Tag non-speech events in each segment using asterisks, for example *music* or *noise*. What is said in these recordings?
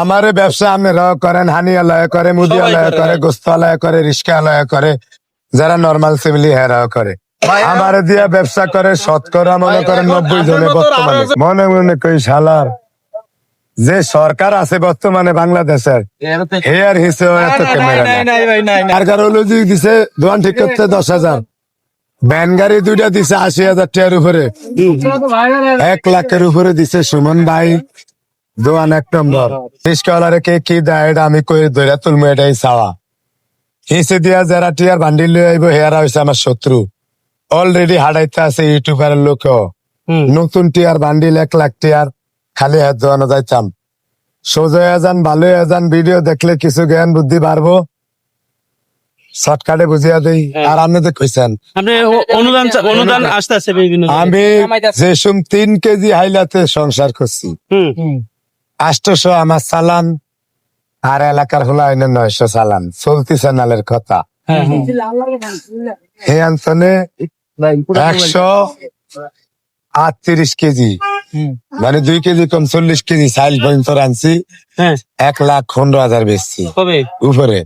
আমারে ব্যবসা আপনারাও করেন হানি আলয় করে মুদি সবাই আলয় করে, করে হ্যাঁ। গোস্ত আলয় করে করে যারা নর্মাল ফ্যামিলি হেরাও করে। আমারে দিয়া ব্যবসা করে শতকরা মনে করেন নব্বই জনে বর্তমানে। মনে মনে কই শালার যে সরকার আছে বর্তমানে বাংলাদেশের হেয়ার হিসেবে এত ক্যামেরা দিছে দোয়ান ঠিক করতে দশ হাজার। ভ্যান গাড়ি দুইটা দিছে আশি হাজার টাকার উপরে। এক লাখের উপরে দিছে সুমন ভাই। দোয়ান এক নম্বর। রিস্কাওয়ালারে কে কি দেয় এটা আমি কই ধরে তুলবো এটাই চাওয়া। হিসে দিয়া যারা টিয়ার বান্ডিল লয়ে আইব হেয়ারা হয়েছে আমার শত্রু। অলরেডি হাডাইতে আছে ইউটিউবারের লোক নতুন টিয়ার বান্ডিল এক লাখ টিয়ার খালি হাত ধোয়ানো যাইতাম সোজা হয়ে যান ভালো হয়ে যান ভিডিও দেখলে কিছু জ্ঞান বুদ্ধি বাড়বো শর্টকাটে বুঝিয়া দেই। আর আপনি তো কইছেন। আপনি ও- অনুদান অনুদান আসতে বিভিন্ন আমি যেসম তিন কেজি হাইলাতে সংসার করছি। হুম। আষ্টশো আমার চালান আর এলাকার হলো আইনে নয়শো চালান। চলতি চ্যানেলের কথা। হ্যাঁ, হ্যাঁ। এই অঞ্চলে একশো আটত্রিশ কেজি। মানে দুই কেজি কম চল্লিশ কেজি চাইল পর্যন্ত আনছি হ্যাঁ। এক লাখ পনেরো হাজার বেচছি। উপরে।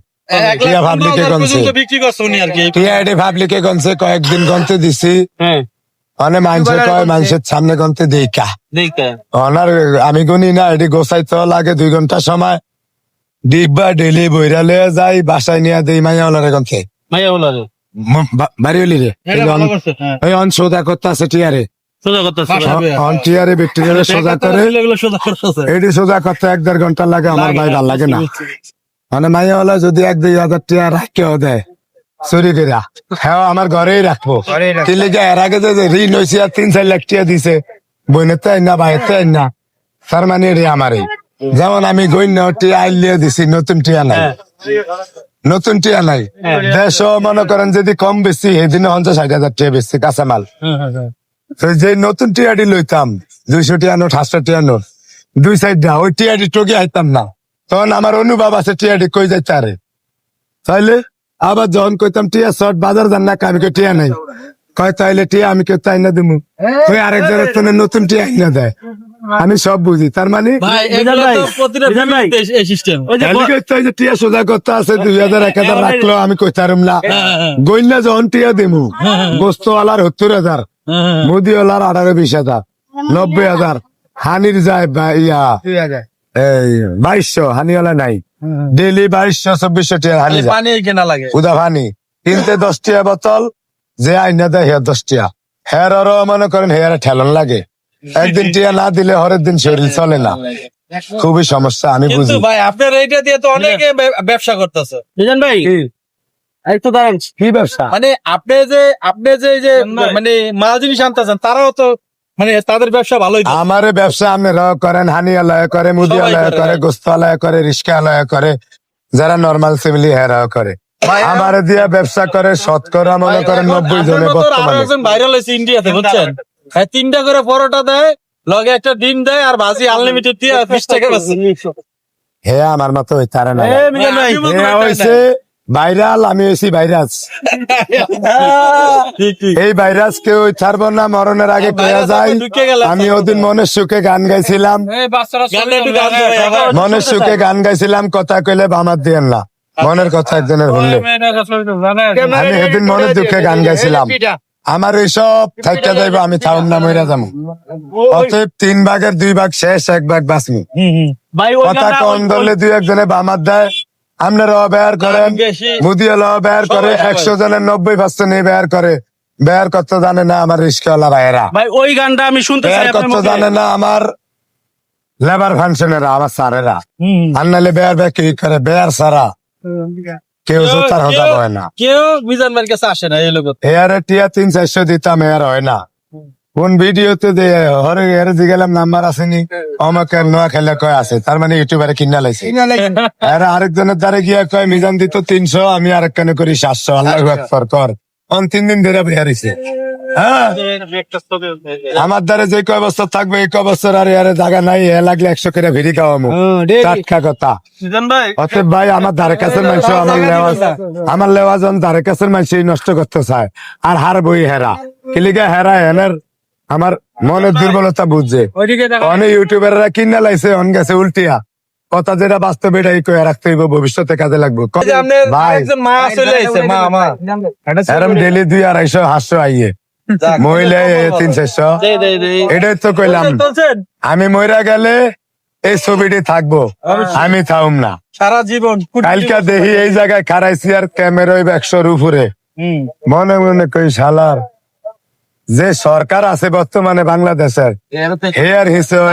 টিয়া পাবলিকে গনছে। বিক্রি করছে উনি আর কি। টিআইডি পাবলিকে গনছে কয়েকদিন গনতে দিছি। হ্যাঁ মানে মানুষের কয় মানুষের সামনে গনতে দেই কা দেখতে অনার আমি গুনি না এটি গোসাইতে লাগে দুই ঘণ্টা সময়। ডিব্বা ডেলি বইরা লয়ে যাই বাসায় নিয়ে দেই মাইয়া ওলারে গন্থে মাইয়া বলো রে বাড়ি হলি রে? এই অন সোজা করতে আছে টিয়ারে। সোজা করতেছে অন টিয়ারে এটি সোজা করতে এক দেড় ঘণ্টা লাগে আমার ভাই ভালো লাগে না। মানে মাইয়া ওলা যদি এক দুই হাজার টিয়া রাখেও দেয়। চুরি করা হ্যাঁ আমার ঘরেই রাখব তিলে যে এর আগে যে ঋণ হয়েছে আর তিন চার লাখ টিয়া দিছে। বইনের তো না ভাইয়ের তো না। তার মানে রে আমারই যেমন আমি গইন্য টিয়া আইলিয়ে দিছি নতুন টিয়া নাই। নতুন টিয়া নাই। দেশ মনে করেন যদি কম বেশি সেদিন পঞ্চাশ ষাট হাজার টিয়া বেশি কাঁচামাল তো যে নতুন টিয়াডি লইতাম দুইশো টিয়া নোট সাতশো টিয়া নোট দুই সাইড না ওই টিয়াডি টকি আইতাম না। তখন আমার অনুভব আছে টিয়াডি কই যাইতে আরে তাইলে আবার যখন কইতাম টিয়া শর্ট বাজার যান না আমি কই টিয়া নাই কয় তাইলে টিয়া আমি কেউ তাই না দিমু ওই আরেকজনের তো নতুন টিয়া আইনা দেয় আমি সব বুঝি তার মানে টিয়া সোজা করতে আছে দুই হাজার এক হাজার রাখল আমি কইতারুম না গইনা যখন টিয়া দিমু গোস্ত আলার সত্তর হাজার মোদি ওলার আঠারো বিশ হাজার নব্বই হাজার হানির যায় ইয়া এই বাইশশো হানিওয়ালা নাই ডেলি বাইশশো চব্বিশশো টিয়া হানি পানি কেনা লাগে। উদা ভানি কিনতে দশ টিয়া বোতল যে আইনা দেয় হেয়ার দশ টিয়া হেয়ার মনে করেন হেয়ারে ঠেলন লাগে। একদিন টিয়া না দিলে হরের দিন শরীর চলে না। খুবই সমস্যা আমি বুঝি। ভাই আপনার এইটা দিয়ে তো অনেকে ব্যবসা করতেছে। বিজন ভাই একটু দাঁড়ান। কি ব্যবসা? মানে আপনি যে আপনি যে যে মানে মাল জিনিস আনতেছেন তারাও তো মানে তাদের ব্যবসা ভালোই। আমারে ব্যবসা আপনারাও করেন হানি আলয় করে মুদি সবাই আলয় করে, করে। গোস্ত আলয় করে রিস্কা আলয় করে যারা নর্মাল ফ্যামিলি হেরাও করে। আমারে দিয়া ব্যবসা করে শতকরা মনে করেন নব্বই জনে বর্তমানে। ভাইরাল হয়েছে ইন্ডিয়াতে বুঝছেন? হ্যাঁ তিনটা করে পরোটা দেয় লগে একটা ডিম দেয় আর ভাজি আনলিমিটেড দিয়ে বিশ টাকা। *laughs* হে আমার মতো ওই না। হে হয়েছে ভাইরাল আমি হয়েছি ভাইরাস *laughs* ঠিক, ঠিক। এই ভাইরাস কেউ ছাড়বো না মরণের আগে ভাইরাস যায়। আমি ওদিন মনের সুখে গান গাইছিলাম। দেয় আবার। মনের সুখে গান গাইছিলাম কথা কইলে বামার দিয়েন না। মনের কথা একজনের শুনলে। আমি সেদিন মনের দুঃখে গান গাইছিলাম। আমার এইসব থাইকা যাইবো আমি থাউন না মইরা যাব। অতএব তিন ভাগের দুই ভাগ শেষ এক ভাগ বাঁচমি কথা কম ধরলে দুই একজনে বামার দেয়। আপনারা ব্যবহার করেন বেশি। মুদিওয়ালা ব্যবহার করে। একশো জনের নব্বই পার্সেন্ট ব্যবহার করে। ব্যবহার করতে জানে না আমার রিস্কাওয়ালা ভাইয়েরা। ভাই ওই গানটা আমি শুনতে চাই ব্যবহার করতে জানে না আমার লেবার ফাংশনেরা আমার স্যারেরা। আর নাহলে বেয়ার বে কি করে? বেয়ার সারা। কেউ জোতার হতা হয় না। কেউ মিজান ভাইয়ের কাছে আসে না এই লোক এয়ারে টিয়া তিন চারশো দিতাম এয়ার হয় না। কোন ভিডিওতে দে হরে এর দিগেলাম নাম্বার আসেনি। আমাকে নোয়া খেলে কয় আছে? তার মানে ইউটিউবারে কিনা লাইছে। এর আরেকজনের দ্বারা গিয়া কয় মিজান দিত তিনশো আমি আরেকখানে করি সাতশো। আল্লাহ আকবর কর। অন তিন দিন ধরে বেহারিছে হ্যাঁ? আমার দ্বারা যে কয় বছর থাকবে এই কয় বছর আর এর জায়গা নাই এ লাগলে একশো করে ভিড়ি খাওয়ামু। টাটকা কথা। ভাই অতএব ভাই আমার ধারে কাছের মানুষ আমার লেওয়াজ আমার লেওয়াজন ধারে কাছের মানুষ নষ্ট করতে চায়। আর হার বই হেরা। কিলিকা হেরা হেনের আমার মনের দুর্বলতা বুঝছে। অনেক ইউটিউবাররা কিনা লাইছে অন গেছে উল্টিয়া। কথা যেটা বাস্তব এটাই কয়ে রাখতে হইব ভবিষ্যতে কাজে লাগবে। এরম ডেলি দুই আড়াইশো হাসশো আইয়ে। মহিলা তিন চারশো এটাই তো কইলাম? আমি মইরা গেলে এই ছবিটি থাকব। আমি থাকুম না। সারা জীবন কালকা দেখি এই জায়গায় খারাইছি আর ক্যামেরা একশোর উপরে। মনে মনে কই শালার। যে সরকার আছে বর্তমানে বাংলাদেশের হেয়ার হিসেবে